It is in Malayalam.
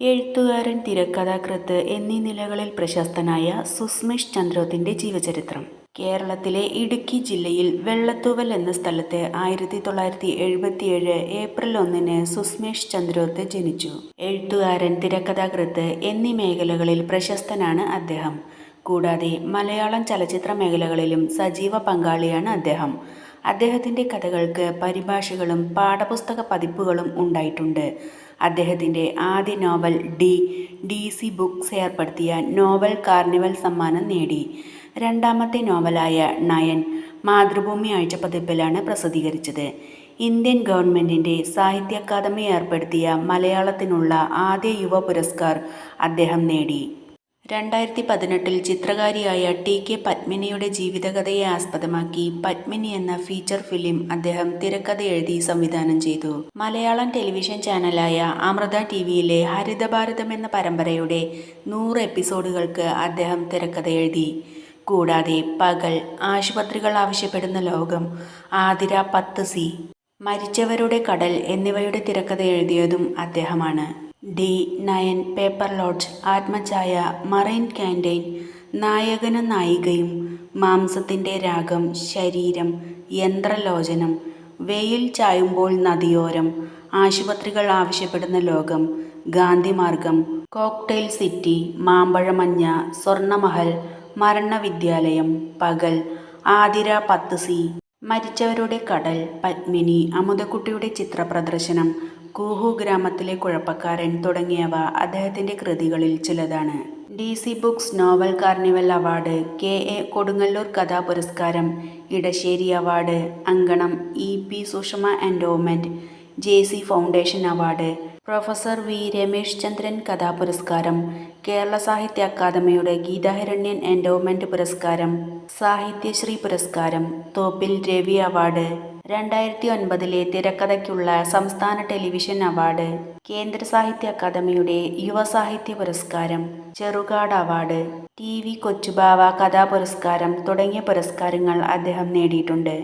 എഴുത്തുകാരൻ തിരക്കഥാകൃത്ത് എന്നീ നിലകളിൽ പ്രശസ്തനായ സുസ്മിഷ് ചന്ദ്രോത്തിന്റെ ജീവചരിത്രം. കേരളത്തിലെ ഇടുക്കി ജില്ലയിൽ വെള്ളത്തൂവൽ എന്ന സ്ഥലത്ത് ആയിരത്തി തൊള്ളായിരത്തി എഴുപത്തിയേഴ് ഏപ്രിൽ ഒന്നിന് സുസ്മേഷ് ചന്ദ്രോത്ത് ജനിച്ചു. എഴുത്തുകാരൻ തിരക്കഥാകൃത്ത് എന്നീ മേഖലകളിൽ പ്രശസ്തനാണ് അദ്ദേഹം. കൂടാതെ മലയാളം ചലച്ചിത്ര മേഖലകളിലും സജീവ പങ്കാളിയാണ് അദ്ദേഹം. അദ്ദേഹത്തിന്റെ കഥകൾക്ക് പരിഭാഷകളും പാഠപുസ്തക പതിപ്പുകളും ഉണ്ടായിട്ടുണ്ട്. അദ്ദേഹത്തിന്റെ ആദ്യ novel D D C books ഏർപ്പെടുത്തിയ നോവൽ കാർണിവൽ സമ്മാനം നേടി. രണ്ടാമത്തെ നോവലായ നയൻ മാതൃഭൂമി ആഴ്ച പതിപ്പിലാണ് പ്രസിദ്ധീകരിച്ചത്. ഇന്ത്യൻ ഗവൺമെന്റിന്റെ സാഹിത്യ അക്കാദമി ഏർപ്പെടുത്തിയ മലയാളത്തിനുള്ള ആദ്യ യുവ പുരസ്കാർ അദ്ദേഹം നേടി. രണ്ടായിരത്തി പതിനെട്ടിൽ ചിത്രകാരിയായ ടി കെ പത്മിനിയുടെ ജീവിതകഥയെ ആസ്പദമാക്കി പത്മിനി എന്ന ഫീച്ചർ ഫിലിം അദ്ദേഹം തിരക്കഥ എഴുതി സംവിധാനം ചെയ്തു. മലയാളം ടെലിവിഷൻ ചാനലായ അമൃത ടി വിയിലെ ഹരിതഭാരതം എന്ന പരമ്പരയുടെ നൂറ് എപ്പിസോഡുകൾക്ക് അദ്ദേഹം തിരക്കഥ എഴുതി. കൂടാതെ പകൽ ആശുപത്രികൾ ആവശ്യപ്പെടുന്ന ലോകം ആതിര പത്ത് സി മരിച്ചവരുടെ കടൽ എന്നിവയുടെ തിരക്കഥ എഴുതിയതും അദ്ദേഹമാണ്. D nine paper lodge Athmachaya marine canteen നായകനും നായികയും മാംസത്തിന്റെ രാഗം ശരീരം യന്ത്രലോചനം വെയിൽ ചായുമ്പോൾ നദിയോരം ആശുപത്രികൾ ആവശ്യപ്പെടുന്ന ലോകം ഗാന്ധിമാർഗം കോക്ടെയിൽ സിറ്റി മാമ്പഴമഞ്ഞ സ്വർണമഹൽ മരണവിദ്യാലയം പകൽ ആതിര പത്ത് സി മരിച്ചവരുടെ കടൽ പത്മിനി അമുതക്കുട്ടിയുടെ ചിത്രപ്രദർശനം കൂഹു ഗ്രാമത്തിലെ കുഴപ്പക്കാരൻ തുടങ്ങിയവ അദ്ദേഹത്തിന്റെ കൃതികളിൽ ചിലതാണ്. D C Books novel carnival award K A Kodungallur കഥാ പുരസ്കാരം Edasseri award Ankanam E P Sushama endowment J C foundation award professor V Ramesh Chandran കഥാ പുരസ്കാരം കേരള സാഹിത്യ അക്കാദമിയുടെ ഗീതാഹിരണ്യൻ എൻഡോമെന്റ് പുരസ്കാരം സാഹിത്യശ്രീ പുരസ്കാരം തോപ്പിൽ രവി അവാർഡ് രണ്ടായിരത്തി ഒൻപതിലെ തിരക്കഥയ്ക്കുള്ള സംസ്ഥാന ടെലിവിഷൻ അവാർഡ്. കേന്ദ്ര സാഹിത്യ അക്കാദമിയുടെ യുവ സാഹിത്യ പുരസ്കാരം Cherukad award. T V Kochubava കഥാപുരസ്കാരം തുടങ്ങിയ പുരസ്കാരങ്ങൾ അദ്ദേഹം നേടിയിട്ടുണ്ട്.